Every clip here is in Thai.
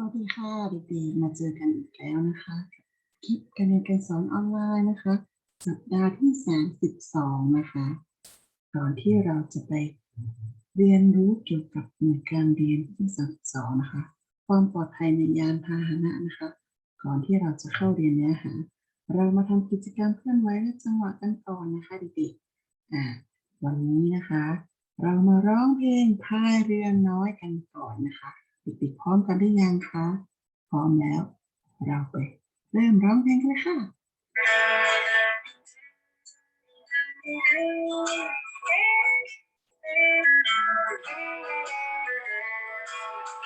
วัสดีค่ะเด็กๆมาเจอกันอีกแล้วนะคะคลิปการเรียนการสอนออนไลน์นะคะ สัปดาห์ที่ 32 นะคะก่อนที่เราจะไปเรียนรู้เกี่ยวกับหน่วยการเรียนที่ 32 นะคะ ความปลอดภัยในยานพาหนะนะคะ ก่อนที่เราจะเข้าเรียนเนื้อหาเรามาทำกิจกรรมเคลื่อนไหวและจังหวะกันก่อนนะคะเด็กๆอ่าวันนี้นะคะ เรามาร้องเพลงพายเรือน้อยกันก่อนนะคะ ร้อมกันหรือยังคะ พร้อมแล้ว เราไปเริ่มร้องเพลงกันเลยค่ะ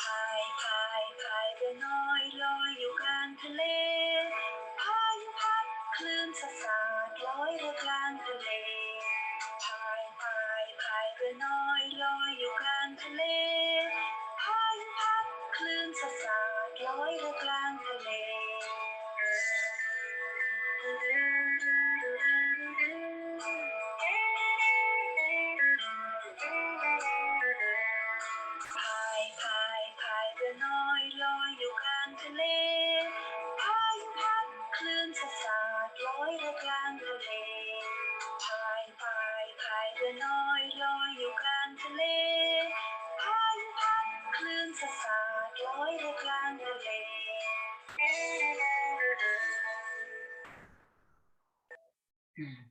พายพายพายเรือน้อยลอยอยู่กลางทะเล พายุพัดคลื่นสะสาดลอยเรือกลางทะเล พายพายพายเรือน้อยลอย ลื่นสะ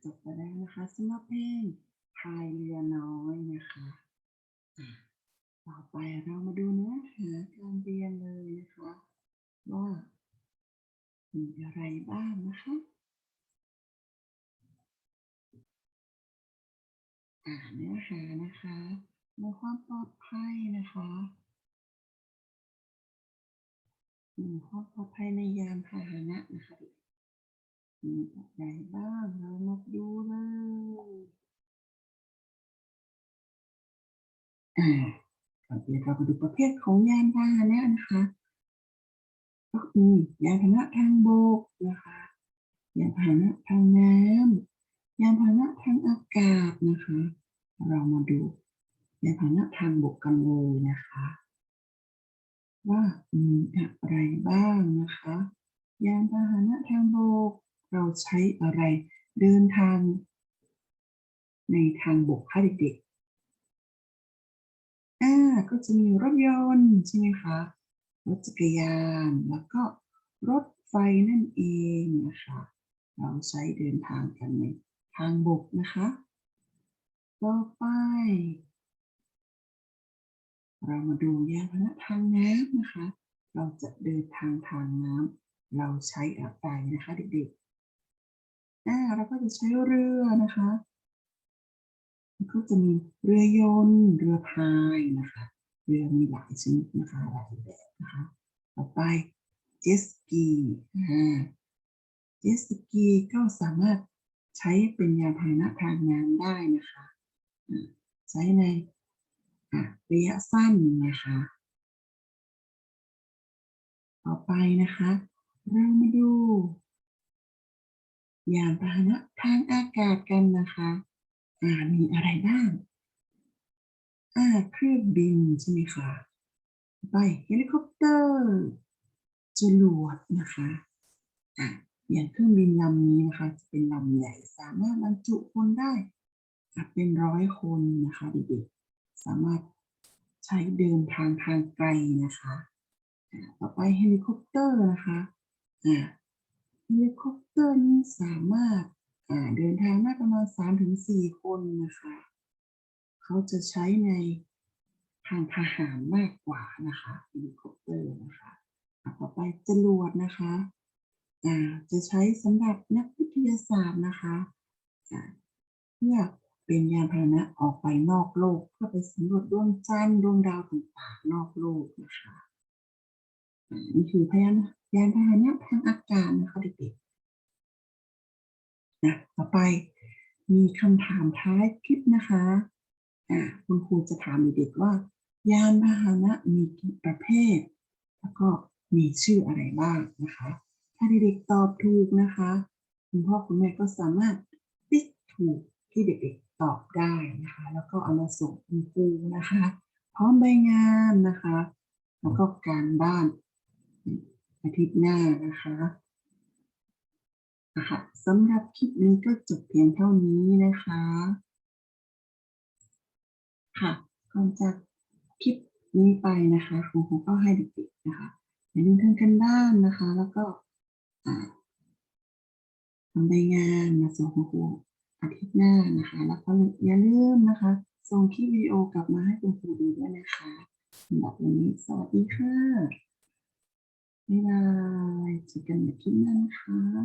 จบไปแล้วนะคะสำหรับเพลงพายเรือน้อยนะคะอ่าต่อไปเรามาดูเนื้อหาการเรียนเลยนะคะ ว่ามีอะไรบ้างนะคะอ่าเนื้อหานะคะในความปลอดภัยนะคะมีความปลอดภัยในยานพาหนะนะคะเด็ก มีอะไรบ้างเรามาดูเลยก่อนอื่เรามาดูประเภทของยานพาหนะนะคะก็คือยานพาหนะทางบกนะคะยานพาหนะทางน้ำยานพาหนะทางอากาศนะคะ เรามาดูยานพาหนะทางบกกันเลยนะคะ ว่ามีอะไรบ้างนะคะ ยานพาหนะทางบก เราใช้อะไรเดินทาง ในทางบกคะเด็กๆอ่าก็จะมีรถยนต์ใช่ไหมคะ รถจักรยาน แล้วก็รถไฟนั่นเองนะคะ เราใช้เดินทางกันในทางบกนะคะ ต่อไป เรามาดูยานพาหนะทางน้ำนะคะ เราจะเดินทางทางน้ำเราใช้อะไรนะคะเด็กๆ อ่าเราก็จะใช้เรือนะคะก็จะมีเรือยนต์เรือพายนะคะ เรือมีหลายชนิดนะคะหลายแบบนะคะ ต่อไปเจสกีอ่าเจสกีก็สามารถใช้เป็นยานพาหนะทางน้ำได้นะคะใช้ในะระยะสั้นนะคะ ต่อไปนะคะ เรามาดู ยานพาหนะทางอากาศกันนะคะอ่ามีอะไรบ้างอ่าเครื่องบินใช่ไหมคะไปเฮลิคอปเตอร์จรวดนะคะอ่าอย่างเครื่องบินลำนี้นะคะจะเป็นลำใหญ่สามารถบรรจุคนได้อะเป็นร้อยคนนะคะเด็กๆสามารถใช้เดินทางทางไกลนะคะอ่าต่อไปเฮลิคอปเตอร์นะคะอ่า เฮลิคอปเตอร์นี้สามารถเดินทางได้ประมาณ3ถึง4คนนะคะ เขาจะใช้ในทางทหารมากกว่านะคะเฮลิคอปเตอร์นะคะต่อไปจรวดนะคะจะใช้สำหรับนักวิทยาศาสตร์นะคะเพื่อเป็นยานพาหนะออกไปนอกโลกเพื่อไปสำรวจดวงจันทร์ดวงดาวต่างๆนอกโลกนะคะ นี่คือพยานยานพาหนะทางอากาศนะคะเด็กๆนะต่อไปมีคำถามท้ายคลิปนะคะอ่าคุณครูจะถามเด็กๆว่า ยานพาหนะมีกี่ประเภท แล้วก็มีชื่ออะไรบ้างนะคะ ถ้าเด็กๆตอบถูกนะคะคุณพ่อคุณแม่ก็สามารถติ๊กถูกที่เด็กๆตอบได้นะคะ แล้วก็เอามาส่งคุณครูนะคะ พร้อมใบงานนะคะ แล้วก็การบ้าน อาทิตย์หน้านะคะนะคะสำหรับคลิปนี้ก็จบเพียงเท่านี้นะคะ ค่ะก่อนจากคลิปนี้ไปนะคะครูครูก็ให้เด็กๆนะคะอย่าลืมทำกันบ้านนะคะ แล้วก็ทำใบงานมาส่งคุณครูอาทิตย์หน้านะคะ แล้วก็อย่าลืมนะคะ ส่งคลิปวิดีโอกลับมาให้คุณครูดูด้วยนะคะสำหรับวันนี้สวัสดีค่ะ บ๊ายบายเจอกันใหม่คลิปหน้านะคะ